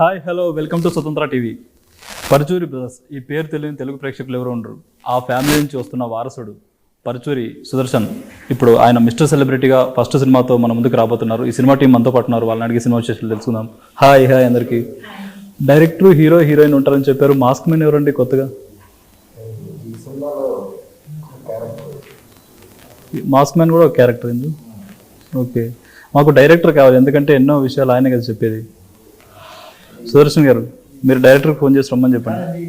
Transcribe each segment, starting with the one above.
Hi hello welcome to Swatantra TV Paruchuri brothers ఈ పేరు తెలియని తెలుగు ప్రేక్షకులు ఎవరు ఉండరు. ఆ ఫ్యామిలీ నుంచి వస్తున్న వారసుడు పరుచూరి సుదర్శన్. ఇప్పుడు ఆయన మిస్టర్ సెలబ్రిటీగా ఫస్ట్ సినిమాతో మన ముందుకు రాబోతున్నారు. ఈ సినిమా టీం మనతో పట్టున్నారు వాళ్ళని అడిగి సినిమా విశేషాలు తెలుసుకుందాం. హాయ్ హాయ్ అందరికీ. డైరెక్టర్ హీరో హీరోయిన్ ఉంటారని చెప్పారు. మాస్క్ మెన్ ఎవరండి కొత్తగా? మాస్క్ మ్యాన్ కూడా ఒక క్యారెక్టర్ ఇందు ఓకే మాకు డైరెక్టర్ కావాలి. ఎందుకంటే ఎన్నో విషయాలు ఆయన కదా చెప్పేది. సుదర్శన్ గారు మీరు డైరెక్టర్ ఫోన్ చేసి రమ్మని చెప్పండి.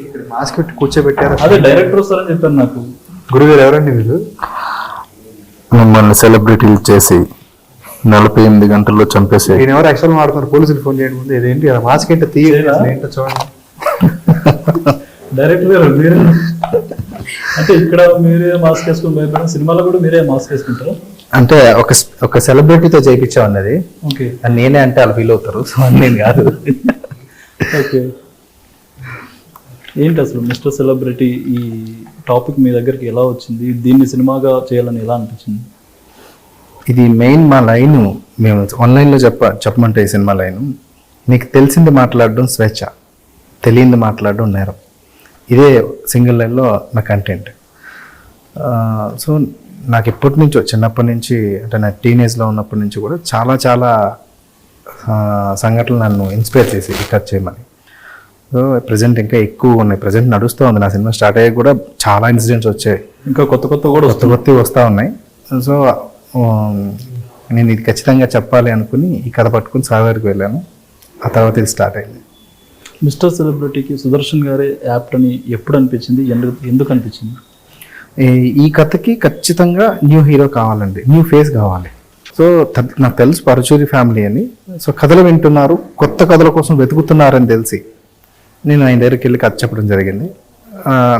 ఇక్కడ మాస్క్ పెట్టి కూర్చోబెట్టారు అదే డైరెక్టర్ వస్తారని చెప్పారు నాకు. గురుగారు ఎవరండి వీళ్ళు మిమ్మల్ని సెలబ్రిటీలు చేసి నలభై ఎనిమిది గంటల్లో చంపేసే ఈయన ఎవరు యాక్చువల్ మాడుతున్నారు పోలీసులు ఫోన్ చేయడం ముందు ఇదేంటి ఆ మాస్క్ ఏంటో? అసలు ఏంటో చూడండి. డైరెక్టర్ గారు మీరే. అంటే ఇక్కడ మీరే మాస్క్ వేసుకుని సినిమాలో కూడా మీరే మాస్క్ వేసుకుంటారా? అంటే ఒక ఒక సెలబ్రిటీతో చేయించాం అన్నది. ఓకే అది నేనే అంటే వాళ్ళు ఫీల్ అవుతారు. సో నేను కాదు. ఓకే ఏంటి అసలు మిస్టర్ సెలబ్రిటీ ఈ టాపిక్ మీ దగ్గరికి ఎలా వచ్చింది? దీన్ని సినిమాగా చేయాలని ఎలా అనిపించింది? ఇది మెయిన్ మా లైన్. మేము ఆన్లైన్లో చెప్ప చెప్పమంటే ఈ సినిమా లైన్. నీకు తెలిసింది మాట్లాడడం స్వేచ్ఛ. తెలియంది మాట్లాడడం నేరం. ఇదే సింగిల్ లైన్లో నా కంటెంట్ సో నాకు ఎప్పటి నుంచో చిన్నప్పటి నుంచి అంటే నా టీనేజ్లో ఉన్నప్పటి నుంచి కూడా చాలా చాలా సంఘటనలు నన్ను ఇన్స్పైర్ చేసి కట్ చేయమని. సో ప్రజెంట్ ఇంకా ఎక్కువ ఉన్నాయి. ప్రజెంట్ నడుస్తూ ఉంది. నా సినిమా స్టార్ట్ అయ్యాక కూడా చాలా ఇన్సిడెంట్స్ వచ్చాయి. ఇంకా కొత్త కొత్త కూడా కొత్త కొత్తవి వస్తూ ఉన్నాయి. సో నేను ఇది ఖచ్చితంగా చెప్పాలి అనుకుని ఈ కథ పట్టుకుని సాగర్కి వెళ్ళాను. ఆ తర్వాత ఇది స్టార్ట్ అయింది. మిస్టర్ సెలబ్రిటీకి సుదర్శన్ గారే యాప్ట్ అని ఎప్పుడు అనిపించింది? ఎందుకు ఎందుకు అనిపించింది? ఈ- ఈ కథకి ఖచ్చితంగా న్యూ హీరో కావాలండి. న్యూ ఫేస్ కావాలి. సో నాకు తెలుసు పరచూరి ఫ్యామిలీ అని. సో కథలు వింటున్నారు కొత్త కథల కోసం వెతుకుతున్నారని తెలిసి నేను ఆయన దగ్గరికి వెళ్ళి కథ చెప్పడం జరిగింది.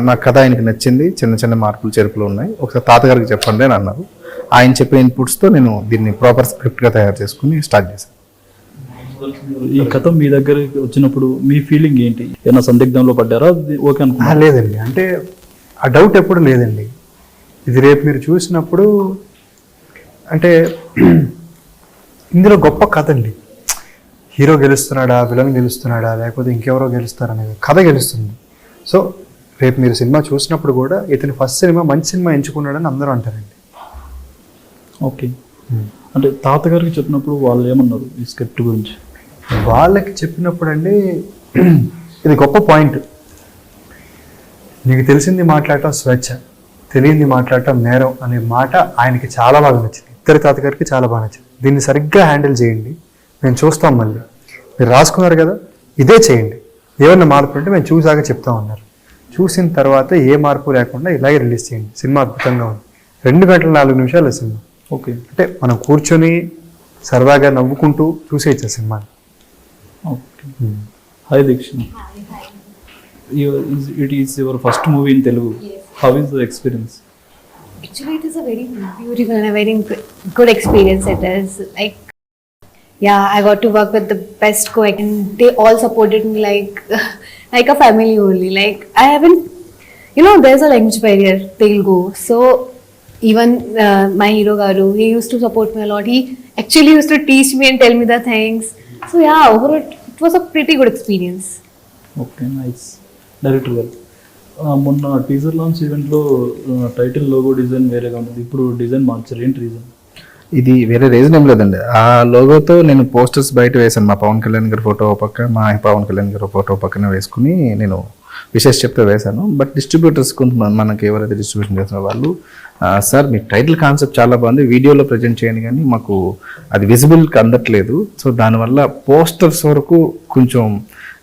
నా కథ ఆయనకి నచ్చింది చిన్న చిన్న మార్పులు చేర్పులు ఉన్నాయి. ఒకసారి తాతగారికి చెప్పండి అని అన్నారు. ఆయన చెప్పిన ఇన్పుట్స్తో నేను దీన్ని ప్రాపర్ స్క్రిప్ట్గా తయారు చేసుకుని స్టార్ట్ చేశాను. ఈ కథ మీ దగ్గరికి వచ్చినప్పుడు మీ ఫీలింగ్ ఏంటి? ఏమైనా సందిగ్ధంలో పడ్డారా? ఓకే అనుకున్నా లేదండి. అంటే ఆ డౌట్ ఎప్పుడు లేదండి. ఇది రేపు మీరు చూసినప్పుడు అంటే ఇందులో గొప్ప కథ అండి. హీరో గెలుస్తున్నాడా విలన్ గెలుస్తున్నాడా లేకపోతే ఇంకెవరో గెలుస్తారనేది కథ గెలుస్తుంది. సో రేపు మీరు సినిమా చూసినప్పుడు కూడా ఇతని ఫస్ట్ సినిమా మంచి సినిమా ఎంచుకున్నాడని అందరూ అంటారండి. ఓకే. అంటే తాతగారికి చెప్పినప్పుడు వాళ్ళు ఏమన్నారు ఈ స్క్రిప్ట్ గురించి? వాళ్ళకి చెప్పినప్పుడు అండి ఇది గొప్ప పాయింట్. నీకు తెలిసింది మాట్లాడటం స్వేచ్ఛ తెలియంది మాట్లాడటం నేరం అనే మాట ఆయనకి చాలా బాగా నచ్చింది. ఇద్దరి తాతగారికి చాలా బాగా నచ్చింది. దీన్ని సరిగ్గా హ్యాండిల్ చేయండి. మేము చూస్తాం మళ్ళీ. మీరు రాసుకున్నారు కదా? ఇదే చేయండి. ఏమన్నా మార్పు ఉంటే మేము చూసాక చెప్తాం అన్నారు చూసిన తర్వాత ఏ మార్పు లేకుండా ఇలాగే రిలీజ్ చేయండి. సినిమా అద్భుతంగా ఉంది. రెండు గంటల నాలుగు నిమిషాలు సినిమా. ఓకే. అంటే మనం కూర్చొని సరదాగా నవ్వుకుంటూ చూసేయచ్చు సినిమాని. Okay. it is your first movie in Telugu. Yes. How is the experience? Actually, it is a very beautiful and a very good experience. It is like, yeah, I got to work with the best co and they all supported me like, like a family only. Like I haven't, you know, there's a language barrier Telugu, so even uh, my hero Garu, he used to support me a lot. He actually used to teach me and tell me the things. So yeah, overall, it was a pretty good experience. Okay, nice. Director గారు. మొన్న teaser launch ఈవెంట్లో title logo design వేరేగా ఉంటుంది ఇప్పుడు design మార్చారు. ఏంటి reason ఇది వేరే రీజన్ ఏం లేదండి. ఆ లోగోతో నేను పోస్టర్స్ బయట వేశాను. మా పవన్ కళ్యాణ్ గారి ఫోటో పక్క మా పవన్ కళ్యాణ్ గారి ఫోటో పక్కన వేసుకుని నేను విశేష చెప్తే వేశాను. బట్ డిస్ట్రిబ్యూటర్స్ కొంతమంది మనకి ఎవరైతే డిస్ట్రిబ్యూషన్ చేసిన వాళ్ళు సార్ మీ టైటిల్ కాన్సెప్ట్ చాలా బాగుంది. వీడియోలో ప్రజెంట్ చేయండి కానీ మాకు అది విజిబుల్కి అందట్లేదు. సో దానివల్ల పోస్టర్స్ వరకు కొంచెం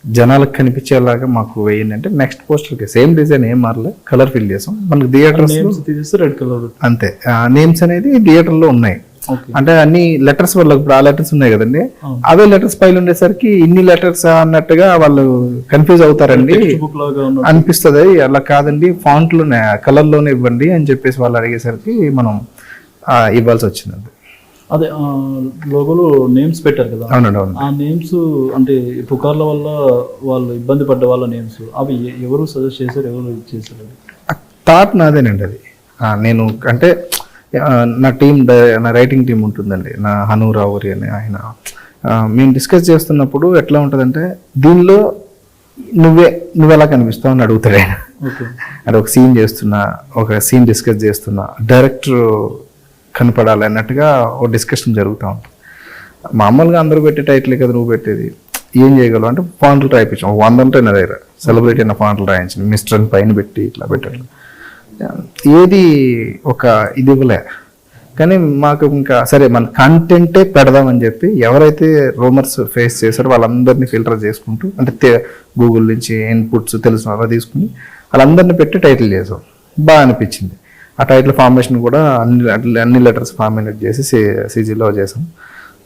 జనాలకు కనిపించేలాగా మాకు వేయండి. అంటే నెక్స్ట్ పోస్టర్కి సేమ్ డిజైన్ ఏం మారలే కలర్ ఫిల్ చేసాం. మనకి థియేటర్స్ రెడ్ కలర్ అంతే. నేమ్స్ అనేది థియేటర్లో ఉన్నాయి. అంటే అన్ని లెటర్స్ వాళ్ళకి ఇప్పుడు ఆ లెటర్స్ ఉన్నాయి కదండి. అవే లెటర్స్ పైన ఉండేసరికి ఇన్ని లెటర్స్ అన్నట్టుగా వాళ్ళు కన్ఫ్యూజ్ అవుతారండి. అనిపిస్తుంది. అలా కాదండి. ఫాంట్లోనే కలర్లోనే ఇవ్వండి అని చెప్పేసి వాళ్ళు అడిగేసరికి మనం ఇవ్వాల్సి వచ్చింది అదే లోగోలో నేమ్స్ పెట్టారు కదా. అవునండి అవును. ఆ నేమ్స్ అంటే పుకార్ల వల్ల వాళ్ళు ఇబ్బంది పడ్డ వాళ్ళ నేమ్స్ అవి ఎవరు సజెస్ట్ చేశారు ఎవరు చేశారు? థాట్ నాదేనండి అది. నేను అంటే నా టీం నా రైటింగ్ టీం ఉంటుందండి. నా హనురావురి అని ఆయన. మేము డిస్కస్ చేస్తున్నప్పుడు ఎట్లా ఉంటుందంటే దీనిలో నువ్వే నువ్వెలా కనిపిస్తావు అని అడుగుతాడు ఆయన. ఓకే. అంటే ఒక సీన్ చేస్తున్నా ఒక సీన్ డిస్కస్ చేస్తున్నా డైరెక్టర్ కనపడాలి అన్నట్టుగా ఒక డిస్కషన్ జరుగుతూ ఉంటుంది. మామూలుగా అందరూ పెట్టే టైటిల్ కదా నువ్వు పెట్టేది. ఏం చేయగలవు? అంటే పాంట్లు రాయిపించాం. వంద ఉంటాయి నా దగ్గర. సెలబ్రిటీ అయిన ఫాంట్లు రాయించింది మిస్టర్ అని పైన పెట్టి ఇట్లా పెట్టాడు. ఏది ఒక ఇది ఇవ్వలే. కానీ మాకు ఇంకా సరే మన కంటెంటే పెడదామని చెప్పి ఎవరైతే రూమర్స్ ఫేస్ చేశారో వాళ్ళందరినీ ఫిల్టర్ చేసుకుంటూ అంటే గూగుల్ నుంచి ఇన్పుట్స్ తెలిసిన అలా తీసుకుని వాళ్ళందరినీ పెట్టి టైటిల్ చేసాం. బాగా అనిపించింది. ఆ టైటిల్ ఫార్మేషన్ కూడా అన్ని అన్ని లెటర్స్ ఫార్మేట్ చేసి సీజీలో చేసాం.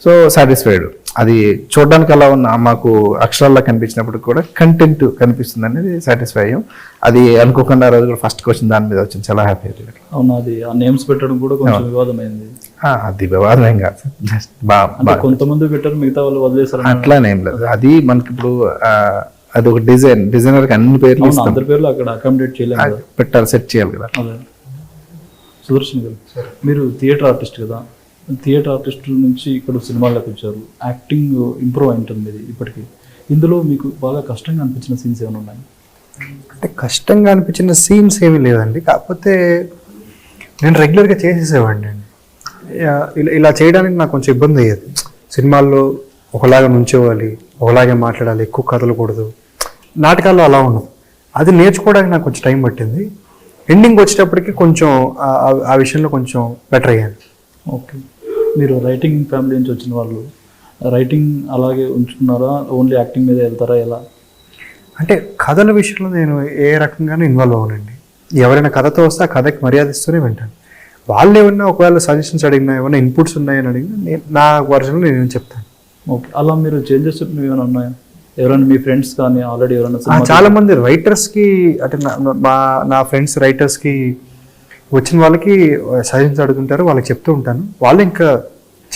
సో సాటిస్ఫైడ్ అది చూడడానికి అలా ఉన్న మాకు అక్షరాల్లో కనిపించినప్పుడు కూడా కంటెంట్ కనిపిస్తుంది అనేది సాటిస్ఫై అయ్యాం. అది అనుకోకుండా రోజు కూడా ఫస్ట్ క్వశ్చన్ దాని మీద వచ్చింది. చాలా హ్యాపీ అవును అది ఆ నేమ్స్ పెట్టడం కూడా కొంచెం వివాదమైంది. అది వివాదం కాదు. జస్ట్ బాగా. కొంతమంది పెట్టారు మిగతా వాళ్ళు వదిలేశారు అట్లానేం లేదు. అది మనకి ఇప్పుడు అది ఒక డిజైన్ డిజైనర్కి అన్ని పేర్లు ఇస్తాం. పేర్లు అక్కడ అకామిడేట్ కదా. పెట్టాలి సెట్ చేయాలి కదా. సుదర్శన్ గారు. మీరు థియేటర్ ఆర్టిస్ట్ కదా. థియేటర్ ఆర్టిస్ట్ నుంచి ఇక్కడ సినిమాల్లోకి వచ్చారు యాక్టింగ్ ఇంప్రూవ్ అయి ఉంటుంది ఇది ఇప్పటికీ. ఇందులో మీకు బాగా కష్టంగా అనిపించిన సీన్స్ ఏమైనా ఉన్నాయి? అంటే కష్టంగా అనిపించిన సీన్స్ ఏమీ లేదండి. కాకపోతే నేను రెగ్యులర్గా చేసేసేవాడిని అండి. ఇలా ఇలా చేయడానికి నాకు కొంచెం ఇబ్బంది అయ్యేది. సినిమాల్లో ఒకలాగా నుంచోవాలి ఒకలాగే మాట్లాడాలి ఎక్కువ కదలకూడదు నాటకాల్లో అలా ఉండదు. అది నేర్చుకోవడానికి నాకు కొంచెం టైం పట్టింది. ఎండింగ్ వచ్చేటప్పటికి కొంచెం ఆ- విషయంలో కొంచెం బెటర్ అయ్యాను. ఓకే మీరు రైటింగ్ ఫ్యామిలీ నుంచి వచ్చిన వాళ్ళు రైటింగ్ అలాగే ఉంచుకున్నారా? ఓన్లీ యాక్టింగ్ మీద వెళ్తారా? ఎలా? అంటే కథల విషయంలో నేను ఏ రకంగానూ ఇన్వాల్వ్ అవ్వనండి. ఎవరైనా కథతో వస్తే ఆ కథకి మర్యాద ఇస్తూనే వింటాను. వాళ్ళు ఏమన్నా ఒకవేళ సజెషన్స్ అడిగినా ఏమైనా ఇన్పుట్స్ ఉన్నాయని అడిగినా నేను నా వర్షన్లో నేను చెప్తాను. ఓకే అలా మీరు చేంజెస్ ఏమైనా ఉన్నాయా? ఎవరైనా మీ ఫ్రెండ్స్ కానీ ఆల్రెడీ ఎవరైనా చాలా మంది రైటర్స్కి అంటే నా- నా- మా నా ఫ్రెండ్స్ రైటర్స్కి వచ్చిన వాళ్ళకి సజెషన్స్ అడుగుతుంటారు వాళ్ళకి చెప్తూ ఉంటాను. వాళ్ళు ఇంకా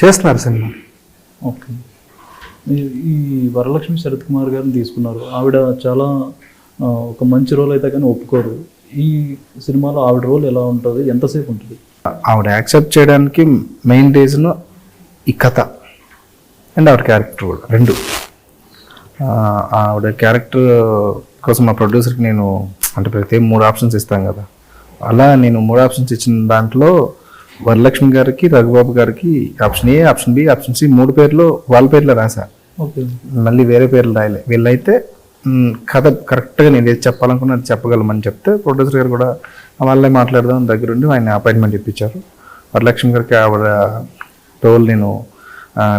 చేస్తున్నారు సినిమా. ఓకే. ఈ వరలక్ష్మి శరత్ కుమార్ గారిని తీసుకున్నారు. ఆవిడ చాలా ఒక మంచి రోల్ అయితే కానీ ఒప్పుకోరు ఈ సినిమాలో ఆవిడ రోల్ ఎలా ఉంటుంది? ఎంతసేపు ఉంటుంది? ఆవిడ యాక్సెప్ట్ చేయడానికి మెయిన్ రీజన్ ఈ కథ అండ్ ఆవిడ క్యారెక్టర్ కూడా రెండు. ఆవిడ క్యారెక్టర్ కోసం మా ప్రొడ్యూసర్కి నేను అంటే ప్రతి మూడు ఆప్షన్స్ ఇస్తాం కదా. అలా నేను మూడు ఆప్షన్స్ ఇచ్చిన దాంట్లో వరలక్ష్మి గారికి రఘుబాబు గారికి option A option B option C మూడు పేర్లు వాళ్ళ పేర్లు రాశా. ఓకే. మళ్ళీ వేరే పేర్లు రాయలే. వీళ్ళైతే కథ కరెక్ట్గా నేను ఏది చెప్పాలనుకున్నది చెప్పగలమని చెప్తే ప్రొడ్యూసర్ గారు కూడా వాళ్ళే మాట్లాడదాం దగ్గరుండి ఆయన అపాయింట్మెంట్ ఇప్పించారు. వరలక్ష్మి గారికి ఆవిడ రోల్ నేను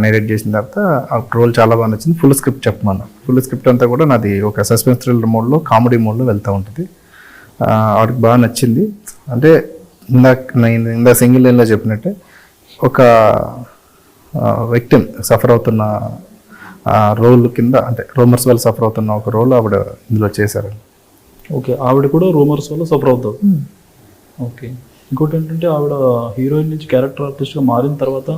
నేరేట్ చేసిన తర్వాత ఆ రోల్ చాలా బాగా నచ్చింది. ఫుల్ స్క్రిప్ట్ చెప్పమన్నా. ఫుల్ స్క్రిప్ట్ అంతా కూడా నాది ఒక సస్పెన్స్ థ్రిల్లర్ మోడ్లో కామెడీ మోడ్లో వెళ్తూ ఉంటుంది. ఆవిడకి బాగా నచ్చింది. అంటే ఇందాక నేను ఇందా సింగిల్ లైన్లో చెప్పినట్టే ఒక వ్యక్తిమ్ సఫర్ అవుతున్న రోల్ కింద అంటే రోమర్స్ వల్ల సఫర్ అవుతున్న ఒక రోల్ ఆవిడ ఇందులో చేశారు. ఓకే ఆవిడ కూడా రూమర్స్ వల్ల సఫర్ అవుతారు. ఓకే. ఇంకోటి ఏంటంటే ఆవిడ హీరోయిన్ నుంచి క్యారెక్టర్ ఆర్టిస్ట్గా మారిన తర్వాత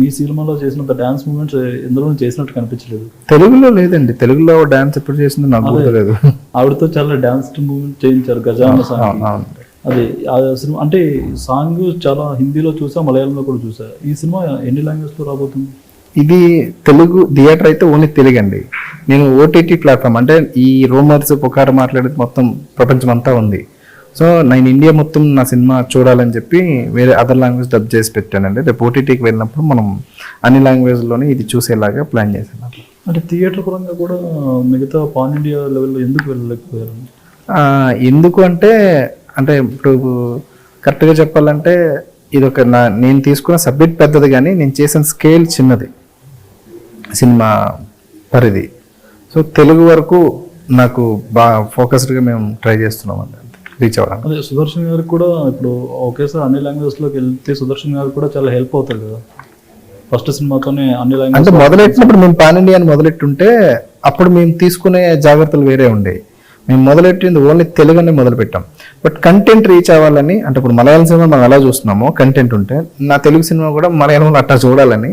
మీ సినిమాలో చేసినంత డ్యాన్స్ మూమెంట్స్ ఎందులో చేసినట్టు కనిపించలేదు. తెలుగులో లేదండి. తెలుగులో డాన్స్ ఎప్పుడు చేసిందో నాకు గుర్తులేదు. ఆవిడతో చాలా డ్యాన్స్ మూమెంట్ చేయించారు గజాన సాంగ్. అది ఆ సినిమా అంటే సాంగ్ చాలా హిందీలో చూసా మలయాళంలో కూడా చూసా. ఈ సినిమా ఎన్ని లాంగ్వేజ్లో రాబోతుంది? ఇది తెలుగు థియేటర్ అయితే ఓన్లీ తెలుగు అండి నేను ఓటీటీ ప్లాట్ఫామ్ అంటే ఈ రూమర్స్ పుకారు మాట్లాడేది మొత్తం ప్రపంచం అంతా ఉంది. సో నేను ఇండియా మొత్తం నా సినిమా చూడాలని చెప్పి వేరే అదర్ లాంగ్వేజ్ డబ్ చేసి పెట్టానండి. రేపు ఓటీటీకి వెళ్ళినప్పుడు మనం అన్ని లాంగ్వేజ్లోనే ఇది చూసేలాగా ప్లాన్ చేశాను అట్లా అంటే థియేటర్ పరంగా కూడా మిగతా పాన్ ఇండియా లెవెల్లో ఎందుకు వెళ్ళలేకపోయారు? ఎందుకు అంటే అంటే ఇప్పుడు కరెక్ట్గా చెప్పాలంటే ఇది ఒక నా నేను తీసుకున్న సబ్జెక్ట్ పెద్దది కానీ నేను చేసిన స్కేల్ చిన్నది సినిమా పరిధి. సో తెలుగు వరకు నాకు బాగా ఫోకస్డ్గా మేము ట్రై చేస్తున్నాం అండి రీచ్ అవ్వడానికి. అదే సుదర్శన్ గారికి కూడా ఇప్పుడు ఒకేసారి అన్ని లాంగ్వేజ్లోకి వెళ్తే సుదర్శన్ గారికి కూడా చాలా హెల్ప్ అవుతుంది కదా. ఫస్ట్ సినిమాతోనే అన్ని అంటే లాంగ్వేజ్ మొదలెట్టినప్పుడు మేము పాన్ ఇండియా అని మొదలెట్టుంటే అప్పుడు మేము తీసుకునే జాగ్రత్తలు వేరే ఉండేవి మేము మొదలెట్టింది ఓన్లీ తెలుగునే మొదలు పెట్టాం. బట్ కంటెంట్ రీచ్ అవ్వాలని అంటే ఇప్పుడు మలయాళం సినిమా మనం ఎలా చూస్తున్నామో కంటెంట్ ఉంటే నా తెలుగు సినిమా కూడా మలయాళంలో అట్టా చూడాలని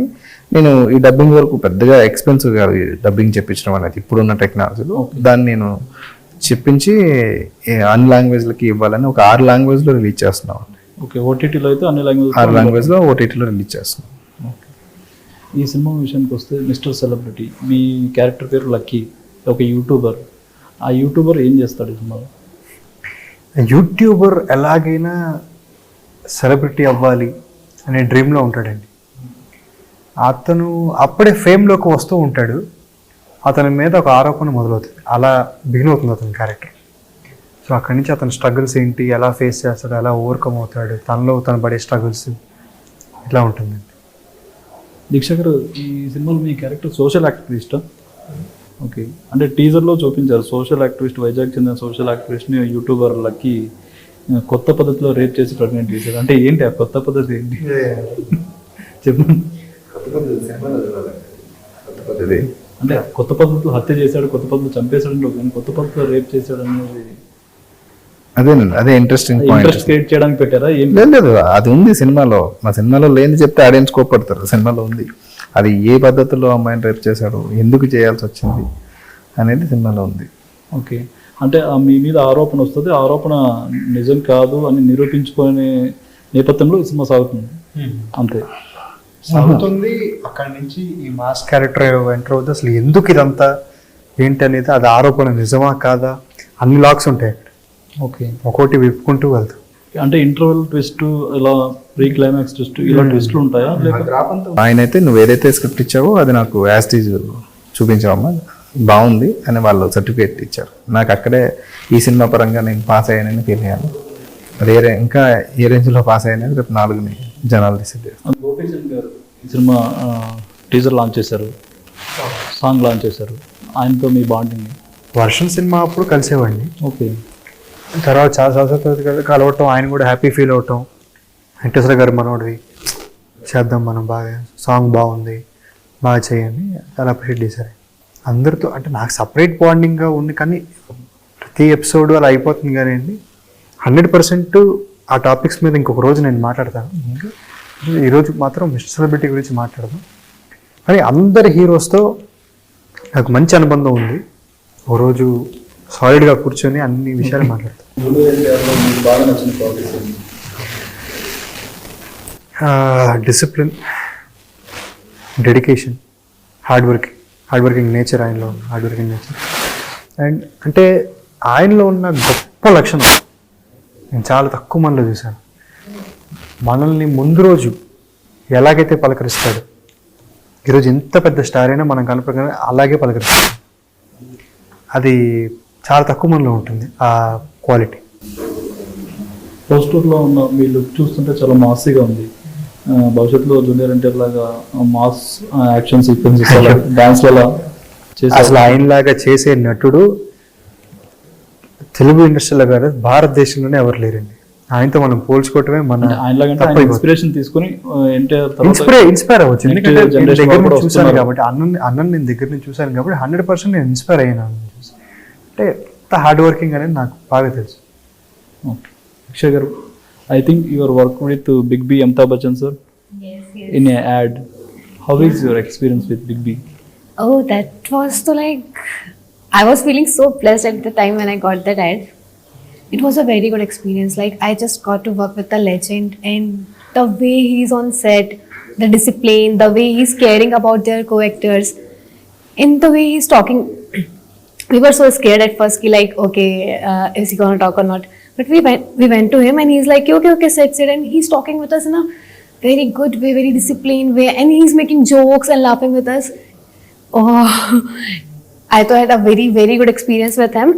నేను ఈ డబ్బింగ్ వరకు పెద్దగా ఎక్స్పెన్సివ్ కాదు డబ్బింగ్ చెప్పించడం అనేది ఇప్పుడున్న టెక్నాలజీలో దాన్ని నేను చెప్పించి అన్ని లాంగ్వేజ్లకి ఇవ్వాలని ఒక ఆరు లాంగ్వేజ్లో రిలీజ్ చేస్తున్నాం. ఓకే ఓటీటీలో అయితే అన్ని లాంగ్వేజ్ ఆరు లాంగ్వేజ్లో ఓటీటీలో రిలీజ్ చేస్తున్నాం. ఈ సినిమా విషయానికి వస్తే మిస్టర్ సెలబ్రిటీ మీ క్యారెక్టర్ పేరు లక్కీ ఒక యూట్యూబర్. ఆ యూట్యూబర్ ఏం చేస్తాడు ఈ సినిమాలో? యూట్యూబర్ ఎలాగైనా సెలబ్రిటీ అవ్వాలి అనే డ్రీమ్లో ఉంటాడండి. అతను అప్పుడే ఫేమ్లోకి వస్తూ ఉంటాడు. అతని మీద ఒక ఆరోపణ మొదలవుతుంది. అలా బిగిన్ అవుతుంది అతని క్యారెక్టర్. సో అక్కడి నుంచి అతని స్ట్రగుల్స్ ఏంటి? ఎలా ఫేస్ చేస్తాడు? ఎలా ఓవర్కమ్ అవుతాడు? తనలో తను పడే స్ట్రగుల్స్ ఇట్లా ఉంటుందండి దీక్ష గారు ఈ సినిమాలో మీ క్యారెక్టర్ సోషల్ యాక్టివిస్టా? ఓకే. అంటే టీజర్లో చూపించారు. సోషల్ యాక్టివిస్ట్ వైజాగ్ చెందిన సోషల్ యాక్టివిస్ట్ని యూట్యూబర్ లక్కీ ఆ, కొత్త పద్ధతిలో రేప్ చేసి ప్రెగ్నెంట్ చేశారు. అంటే ఏంటి ఆ కొత్త పద్ధతి ఏంటి? చెప్పండి. అంటే కొత్త పద్ధతిలో హత్య చేశాడు కొత్త పద్ధతిలో చంపేశాడు కానీ కొత్త పద్ధతిలో రేప్ చేశాడు అనేది అదేనండి అదే ఇంట్రెస్టింగ్ పాయింట్ ఇంట్రెస్ట్ క్రియేట్ చేయడానికి పెట్టారా? ఏం లేదు లేదు అది ఉంది సినిమాలో. మా సినిమాలో లేని చెప్తే ఆడియన్స్ కోపడతారు సినిమాలో ఉంది. అది ఏ పద్ధతిలో అమ్మాయిని రేపు చేశాడు? ఎందుకు చేయాల్సి వచ్చింది? అనేది సినిమాలో ఉంది. ఓకే. అంటే ఆ మీ మీద ఆరోపణ వస్తుంది. ఆ ఆరోపణ నిజం కాదు అని నిరూపించుకునే నేపథ్యంలో సినిమా సాగుతుంది. అంతే. సాగుతుంది. అక్కడి నుంచి ఈ మాస్ క్యారెక్టర్ ఎంటర్ అవుతుంది అసలు ఎందుకు ఇదంతా? ఏంటి అనేది అది ఆరోపణ నిజమా కాదా? అన్ని లాక్స్ ఉంటాయి. అక్కడ ఓకే. ఒక్కోటి విప్పుకుంటూ వెళ్తాం. అంటే ఇంటర్వెల్ ట్విస్ట్ ఇలా ప్రీ క్లైమాక్స్ ట్విస్ట్ ఇలా ట్విస్ట్లు ఉంటాయా? లేక ఆయన అయితే నువ్వు ఏదైతే స్క్రిప్ట్ ఇచ్చావో అది నాకు యాస్టీజ్ చూపించావమ్మా. బాగుంది అని వాళ్ళు సర్టిఫికేట్ ఇచ్చారు. నాకు అక్కడే ఈ సినిమా పరంగా నేను పాస్ అయ్యానని ఫీల్ అయ్యాను మరి ఏ రే- ఇంకా ఏ రేంజ్లో పాస్ అయ్యానని రేపు నాలుగుని జనాలు డిసైడ్ చేస్తారు. గోపీచంద్ గారు ఈ సినిమా టీజర్ లాంచ్ చేశారు. సాంగ్ లాంచ్ చేశారు. ఆయనతో మీ బాండింగ్ వర్షం సినిమా అప్పుడు కలిసేవాడిని. ఓకే. తర్వాత చాలా సంవత్సరాల కలవటం ఆయన కూడా హ్యాపీ ఫీల్ అవటం. వెంకటేశ్వర గారు మనోడివి చేద్దాం మనం బాగా సాంగ్ బాగుంది బాగా చేయండి చాలా అప్రిషియేట్ చేశారు. అందరితో అంటే నాకు సపరేట్ బాండింగ్గా ఉంది కానీ ప్రతి ఎపిసోడ్ అలా అయిపోతుంది కానీ అండి. హండ్రెడ్ పర్సెంట్ ఆ టాపిక్స్ మీద ఇంకొక రోజు నేను మాట్లాడతాను. ఈరోజు మాత్రం మిస్టర్ సెలబ్రిటీ గురించి మాట్లాడదాం. కానీ అందరి హీరోస్తో నాకు మంచి అనుబంధం ఉంది. ఓ రోజు సాలిడ్గా కూర్చొని అన్ని విషయాలు మాట్లాడతాను discipline dedication hard working hard working nature ఆయనలో హార్డ్ వర్కింగ్ నేచర్ అండ్ అంటే ఆయనలో ఉన్న గొప్ప లక్షణం నేను చాలా తక్కువ మందిలో చూశాను. మనల్ని ముందు రోజు ఎలాగైతే పలకరిస్తాడు ఈరోజు ఎంత పెద్ద స్టార్ అయినా మనం కనపడగానే అలాగే పలకరిస్తాడు. అది చాలా తక్కువ మందిలో ఉంటుంది ఆ క్వాలిటీ. పోస్టర్లో ఉన్న మీ లుక్ చూస్తుంటే చాలా మాసీగా ఉంది. భవిష్యత్తులో జూనియర్ ఎన్టీఆర్ లాగా మాస్ యాక్షన్ సీక్వెన్సెస్ డాన్స్ అసలు ఆయనలాగా చేసే నటుడు తెలుగు ఇండస్ట్రీలో కాదు భారతదేశంలోనే ఎవరు లేరండి. ఆయనతో మనం పోల్చుకోవటమే మన ఇన్స్పిరేషన్ తీసుకుని ఇన్స్పైర్ ఇన్స్పైర్ అవ్వచ్చు. ఎందుకంటే దగ్గర నుంచి చూశాను. కాబట్టి అన్న అన్నని నేను దగ్గర నుంచి చూశాను కాబట్టి హండ్రెడ్ పర్సెంట్ నేను ఇన్స్పైర్ అయ్యాను అంటే ఎంత హార్డ్ వర్కింగ్ అనేది నాకు బాగా తెలుసు. అక్షయ్ గారు I think your work with big B Amitabh Bachchan sir Yes, yes. In a ad how is your experience with big B Oh, that was the like. I was feeling so blessed at the time when I got that ad. It was a very good experience. Like, I just got to work with a legend, and the way he's on set, the discipline, the way he's caring about their co actors, and the way he's talking. we were so scared at first, ki like, okay, uh, is he gonna talk or not? But we went, we went to him, and he's like, okay, okay, sit, sit, and he's talking with us in a very good way, very disciplined way, and he's making jokes and laughing with us. Oh, I thought I had a very, very good experience with him.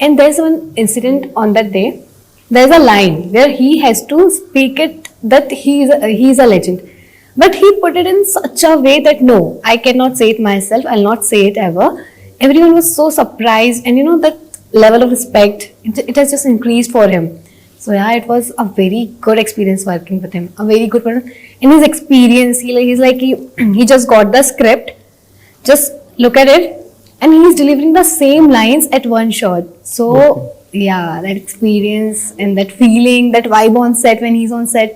And there's one incident on that day. There's a line where he has to speak it that he's a, a legend. But he put it in such a way that no, I cannot say it myself. I'll not say it ever. Everyone was so surprised, and you know that level of respect. It, it has just increased for him. So yeah, it was a very good experience working with him. A very good one. In his experience, he he's like he, he just got the script just look at it and he's delivering the same lines at one shot so yeah that experience and that feeling that vibe on set when he's on set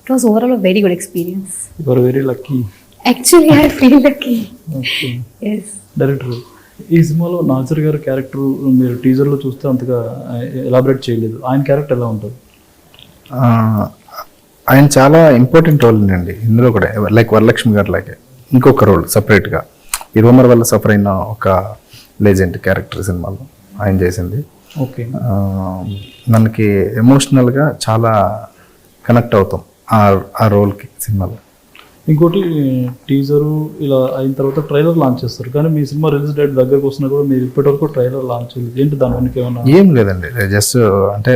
it was overall a very good experience your very lucky actually i feel lucky okay yes director ఈ సినిమాలో నాజర్ గారి character మీరు టీజర్లో చూస్తే అంతగా elaborate చేయలేదు ఆయన character ఎలా ఉంటుంది ఆయన చాలా ఇంపార్టెంట్ రోల్ అండి ఇందులో కూడా లైక్ వరలక్ష్మి గారు లాగే ఇంకొక రోల్ సపరేట్గా ఈ రూమర్ వల్ల సఫర్ అయిన ఒక లెజెండ్ క్యారెక్టర్ సినిమాలో ఆయన చేసింది. ఓకే. మనకి ఎమోషనల్గా చాలా కనెక్ట్ అవుతాం ఆ ఆ రోల్కి సినిమాలో. ఇంకోటి టీజరు ఇలా అయిన తర్వాత ట్రైలర్ లాంచ్ చేస్తారు. కానీ మీ సినిమా రిలీజ్ డేట్ దగ్గరకు వస్తున్నా కూడా మీరు ఇప్పటివరకు ట్రైలర్ లాంచ్ చేయలేదు. ఏంటి దాని వెనక ఏమన్నా? ఏం లేదండి. జస్ట్ అంటే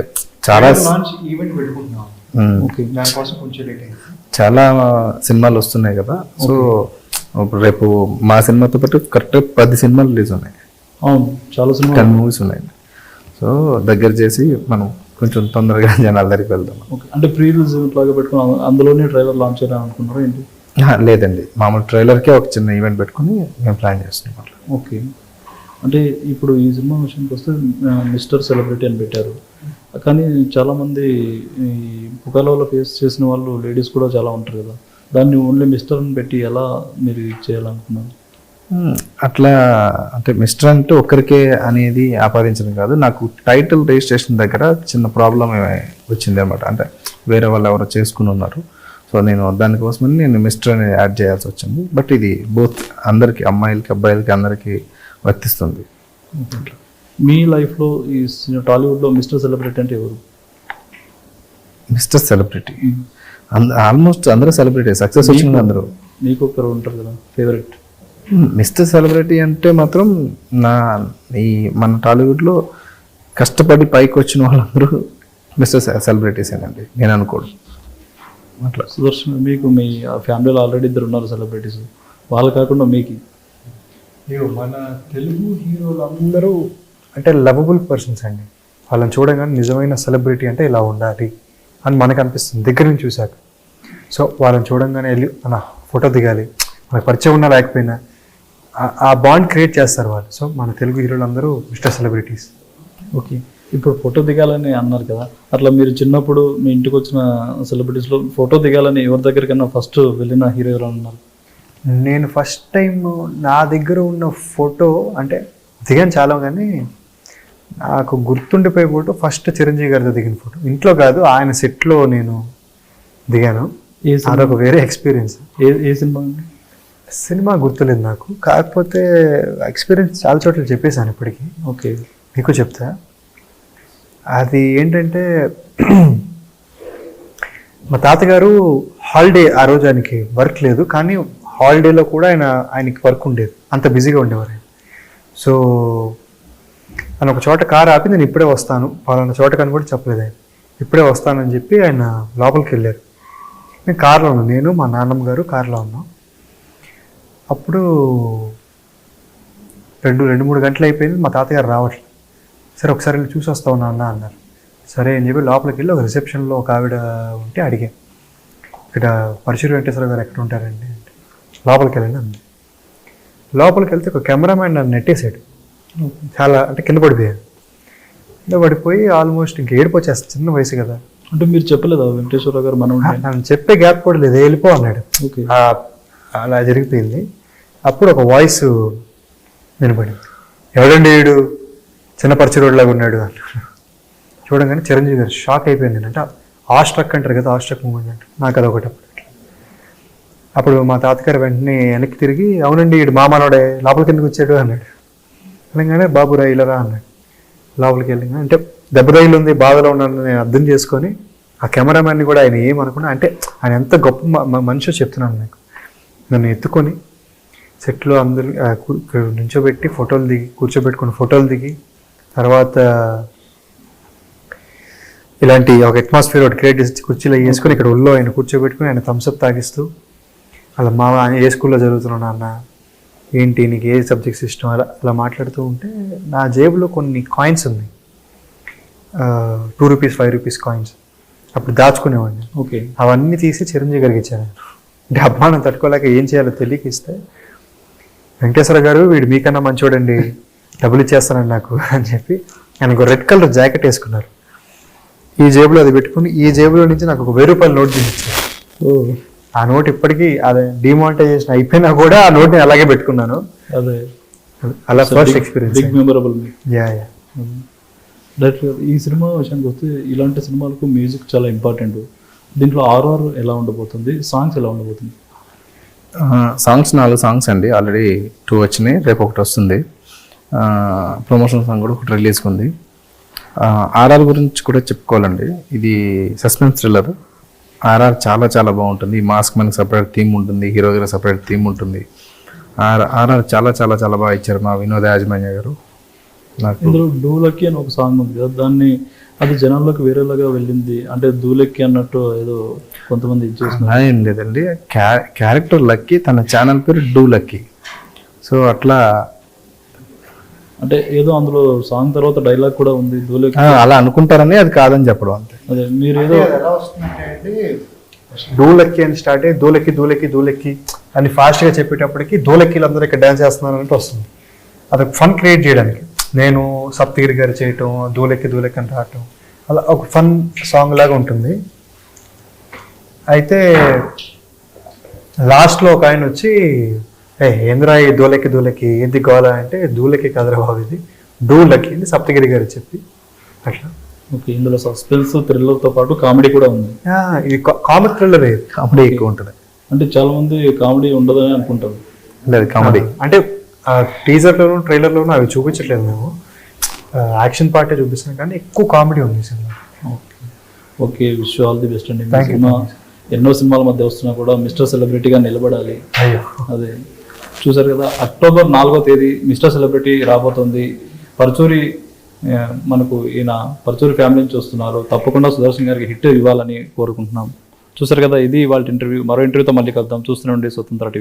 చాలా లాంచ్ ఈవెంట్ పెట్టుకుంటున్నాం. ఉమ్, ఓకే దానికోసం కొంచెం లేట్ అయింది. చాలా సినిమాలు వస్తున్నాయి కదా. సో ఇప్పుడు రేపు మా సినిమాతో పాటు కరెక్ట్ పది సినిమాలు రిలీజ్ ఉన్నాయి. అవును చాలా సినిమా టెన్ మూవీస్ ఉన్నాయి. సో దగ్గర చేసి మనం కొంచెం తొందరగా జనాల దగ్గరికి వెళ్దాం. ఓకే అంటే ప్రీ రిలీజ్ లాగా పెట్టుకుని అందులోనే ట్రైలర్ లాంచ్ చేయాలని అనుకున్నారా ఏంటి? లేదండి. మామూలు ట్రైలర్కే ఒక చిన్న ఈవెంట్ పెట్టుకుని మేము ప్లాన్ చేస్తున్నాం అట్లా. ఓకే. అంటే ఇప్పుడు ఈ సినిమా విషయానికి వస్తే మిస్టర్ సెలబ్రిటీ అని పెట్టారు. కానీ చాలామంది ఈ పుకాలలో ఫేస్ చేసిన వాళ్ళు లేడీస్ కూడా చాలా ఉంటారు కదా. దాన్ని ఓన్లీ మిస్టర్ అని పెట్టి ఎలా మీరు ఇది చేయాలనుకున్నారు. అట్లా అంటే మిస్టర్ అంటే ఒక్కరికే అనేది ఆపాదించడం కాదు. నాకు టైటిల్ రిజిస్ట్రేషన్ దగ్గర చిన్న ప్రాబ్లం వచ్చింది అనమాట అంటే వేరే వాళ్ళు ఎవరో చేసుకుని ఉన్నారు. సో నేను దానికోసమని నేను మిస్టర్ అని యాడ్ చేయాల్సి వచ్చింది. బట్ ఇది బోత్ అందరికి అమ్మాయిలకి అబ్బాయిలకి అందరికీ వర్తిస్తుంది. మీ లైఫ్లో ఈ టాలీవుడ్లో మిస్టర్ సెలబ్రిటీ అంటే ఎవరు? Mister celebrity. ఆల్మోస్ట్ అందరూ సెలబ్రిటీ సక్సెస్ వచ్చింది అందరూ. మీకు ఒకరు ఉంటారు కదా ఫేవరెట్ మిస్టర్ సెలబ్రిటీ అంటే మాత్రం నా ఈ మన టాలీవుడ్లో కష్టపడి పైకి వచ్చిన వాళ్ళందరూ మిస్టర్ సెలబ్రిటీస్ అండి నేను అనుకోడు అట్లా. సుదర్శన్ మీకు మీ ఫ్యామిలీలో ఆల్రెడీ ఇద్దరు ఉన్నారు సెలబ్రిటీస్ వాళ్ళు కాకుండా మీకు? మన తెలుగు హీరోలు అందరూ అంటే లవబుల్ పర్సన్స్ అండి. వాళ్ళని చూడగానే నిజమైన సెలబ్రిటీ అంటే ఇలా ఉండాలి. అని మనకు అనిపిస్తుంది దగ్గర నుంచి చూశాక. సో వాళ్ళని చూడంగానే వెళ్ళి మన ఫోటో దిగాలి. మనకు పరిచయం ఉన్నా లేకపోయినా ఆ- బాండ్ క్రియేట్ చేస్తారు వాళ్ళు. సో మన తెలుగు హీరోలు అందరూ మిస్టర్ సెలబ్రిటీస్. ఓకే. ఇప్పుడు ఫోటో దిగాలని అన్నారు కదా. అట్లా మీరు చిన్నప్పుడు మీ ఇంటికి వచ్చిన సెలబ్రిటీస్లో ఫోటో దిగాలని ఎవరి దగ్గరికైనా ఫస్ట్ వెళ్ళిన హీరో ఎవరు అన్నారు నేను ఫస్ట్ టైం నా దగ్గర ఉన్న ఫోటో అంటే దిగాను చాలా కానీ నాకు గుర్తుండిపోయే ఫోటో ఫస్ట్ చిరంజీవి గారితో దిగిన ఫోటో. ఇంట్లో కాదు ఆయన సెట్లో నేను దిగాను. అదొక వేరే ఎక్స్పీరియన్స్. ఏ ఏ సినిమా సినిమా గుర్తులేదు నాకు. కాకపోతే ఎక్స్పీరియన్స్ చాలా చోట్ల చెప్పేశాను ఇప్పటికీ. ఓకే. మీకు చెప్తా. అది ఏంటంటే మా తాతగారు హాలిడే ఆ రోజు ఆయనకి వర్క్ లేదు కానీ హాలిడేలో కూడా ఆయన ఆయనకి వర్క్ ఉండేది. అంత బిజీగా ఉండేవారు ఆయన. సో అని ఒక చోట కారు ఆపి నేను ఇప్పుడే వస్తాను. పలానా చోట కని కూడా చెప్పలేదు ఆయన. ఇప్పుడే వస్తానని చెప్పి ఆయన లోపలికి వెళ్ళారు. నేను కార్లో ఉన్నాను. నేను మా నాన్నమ్మ గారు కార్లో ఉన్నాం. అప్పుడు రెండు రెండు మూడు గంటలు అయిపోయింది. మా తాతగారు రావట్లేదు సరే ఒకసారి వెళ్ళి చూసి వస్తావు నాన్న అన్నారు. సరే అని చెప్పి లోపలికి వెళ్ళి ఒక రిసెప్షన్లో ఒక ఆవిడ ఉంటే అడిగా. ఇక్కడ పరశురు వెంకటేశ్వర గారు ఎక్కడ ఉంటారండి? అంటే లోపలికి వెళ్ళండి అంది లోపలికి వెళ్తే ఒక కెమెరామ్యాన్ నన్ను నెట్టేశాడు. చాలా అంటే కింద పడిపోయాడు కింద పడిపోయి ఆల్మోస్ట్ ఇంక ఏడుపు వచ్చేస్తుంది చిన్న వయసు కదా. అంటే మీరు చెప్పలేదా వెంకటేశ్వర గారు మనం నన్ను చెప్పే గ్యాప్ కూడా లేదు వెళ్ళిపో అన్నాడు. అలా జరిగిపోయింది. అప్పుడు ఒక వాయిస్ వినపడింది ఎవడండి వీడు? చిన్న పరిచరోడ్లాగా ఉన్నాడు అన్నాడు. చూడంగానే చిరంజీవి గారు షాక్ అయిపోయింది. అంటే ఆ స్ట్రక్ అంటారు కదా ఆ స్ట్రక్ మూమెంట్ అంటే నాకు అదొకటి అప్పుడు. అప్పుడు మా తాతగారు వెంటనే వెనక్కి తిరిగి అవునండి వీడు మామనోడే లోపలికి ఎందుకు వచ్చాడు? అన్నాడు. వెళ్ళగానే బాబు రా అన్నాడు. లోపలికి వెళ్ళిన అంటే దెబ్బ రైలు ఉంది బాధలో ఉన్నాను నేను అర్థం చేసుకొని ఆ కెమెరామ్యాన్ని కూడా ఆయన ఏమనుకున్నా అంటే ఆయన ఎంత గొప్ప మ- మ- మనిషో చెప్తున్నాను నాకు నన్ను ఎత్తుకొని సెట్లో అందరు నుంచోబెట్టి ఫోటోలు దిగి కూర్చోబెట్టుకుని ఫోటోలు దిగి తర్వాత ఇలాంటి ఒక అట్మాస్ఫియర్ ఒకటి క్రియేట్ చేసి కుర్చీలో వేసుకొని ఇక్కడ ఒళ్ళో ఆయన కూర్చోబెట్టుకుని ఆయన థమ్స్అప్ తాగిస్తూ అలా మా ఆయన ఏ స్కూల్లో చదువుతున్నావు అన్న ఏంటి నీకు ఏ సబ్జెక్ట్స్ ఇష్టం? అలా అలా మాట్లాడుతూ ఉంటే నా జేబులో కొన్ని కాయిన్స్ ఉన్నాయి. Two rupees five rupees coins అప్పుడు దాచుకునేవాడిని. ఓకే. అవన్నీ తీసి చిరంజీవి గారికి ఇచ్చాను. అంటే అభిమానం తట్టుకోలేక ఏం చేయాలో తెలియక ఇస్తే వెంకటేశ్వర గారు వీడు మీకన్నా మంచోడండి. డబ్బులు ఇచ్చేస్తానండి నాకు అని చెప్పి ఆయన ఒక రెడ్ కలర్ జాకెట్ వేసుకున్నారు. ఈ జేబులో అది పెట్టుకుని ఈ జేబులో నుంచి నాకు ఒక వెయ్యి రూపాయల నోట్ ఓ. ఆ నోట్ ఇప్పటికీ అదే డిమానిటైజేషన్ అయిపోయినా కూడా ఆ నోట్ నేను అలాగే పెట్టుకున్నాను. అదే. అలా first experience big memorable yeah yeah direct ఈ సినిమా విషయానికి వస్తే ఇలాంటి సినిమాలకు మ్యూజిక్ చాలా ఇంపార్టెంట్ దీంట్లో ఆర్ఆర్ ఎలా ఉండబోతుంది? సాంగ్స్ ఎలా ఉండబోతుంది? సాంగ్స్ నాలుగు సాంగ్స్ అండి. ఆల్రెడీ టూ వచ్చినాయి. రేపు ఒకటి వస్తుంది. ప్రమోషన్ సాంగ్ కూడా ఒకటి రిలీజ్కి ఉంది. ఆర్ఆర్ గురించి కూడా చెప్పుకోవాలండి. ఇది సస్పెన్స్ థ్రిల్లర్ ఆర్ఆర్ చాలా చాలా బాగుంటుంది. మాస్క్ మనకి సపరేట్ థీమ్ ఉంటుంది. హీరో గారి సపరేట్ థీమ్ ఉంటుంది. ఆర్ ఆర్ఆర్ చాలా చాలా చాలా బాగా ఇచ్చారు మా వినోద్ యాజమాన్య గారు. నాకు ఇందులో డూలక్కి అని ఒక సాంగ్ ఉంది కదా దాన్ని అది జనాల్లోకి వేరేలాగా వెళ్ళింది. అంటే దూలెక్కి అన్నట్టు ఏదో కొంతమంది ఏం లేదండి. క్యా- క్యారెక్టర్ లక్కీ తన ఛానల్ పేరు డూ లక్కీ సో అట్లా అంటే ఏదో అందులో సాంగ్ తర్వాత డైలాగ్ కూడా ఉంది అలా అనుకుంటారని అది కాదని చెప్పడం అంతే. అదే మీరు ఏదో ఎలా వస్తుందంటే అండి డూలెక్కి అని స్టార్ట్ అయ్యి దూలెక్కి దూలెక్కి దూలెక్కి అని ఫాస్ట్గా చెప్పేటప్పటికి దూలెక్కిలు అందరూ ఇక్కడ డ్యాన్స్ చేస్తున్నారు అంటే వస్తుంది. అదొక ఫన్ క్రియేట్ చేయడానికి. నేను సప్తగిరి గారు చేయటం దూలెక్కి దూలెక్కి అని రావటం అలా ఒక ఫన్ సాంగ్ లాగా ఉంటుంది. అయితే లాస్ట్లో ఒక ఆయన వచ్చి ఏంద్రా ఈ దూలెక్కి దూలెక్కి ఏంది గోల అంటే దూలెక్కి కదరా బాబు ఇది. డూలెక్కి అని సప్తగిరి గారు చెప్పి. అట్లా? ఓకే ఇందులో సస్పెన్స్ థ్రిల్లర్తో పాటు కామెడీ కూడా ఉంది. ఇది కామిక్ థ్రిల్లర్ కామెడీ ఎక్కువ ఉంటుంది. అంటే చాలా మంది కామెడీ ఉండదని అనుకుంటారు. లేదు కామెడీ అంటే టీజర్లోను ట్రైలర్లోను అవి చూపించట్లేదు మేము. యాక్షన్ పార్టీ చూపిస్తున్నాం కానీ ఎక్కువ కామెడీ ఉంది cinema okay. Okay wish all the best అండి. సినిమా ఎన్నో సినిమాల మధ్య వస్తున్నా కూడా మిస్టర్ సెలబ్రిటీగా నిలబడాలి. అదే. చూసారు కదా. అక్టోబర్ నాలుగో తేదీ మిస్టర్ సెలబ్రిటీ రాబోతుంది. పరచూరి మనకు ఈయన పరచూరి ఫ్యామిలీ నుంచి వస్తున్నారు. తప్పకుండా సుదర్శన్ గారికి హిట్ ఇవ్వాలని కోరుకుంటున్నాం. చూసారు కదా ఇది వాళ్ళ ఇంటర్వ్యూ. మరో ఇంటర్వ్యూతో మళ్ళీ కలుద్దాం. చూస్తూనే ఉండి స్వతంత్ర టీవీ.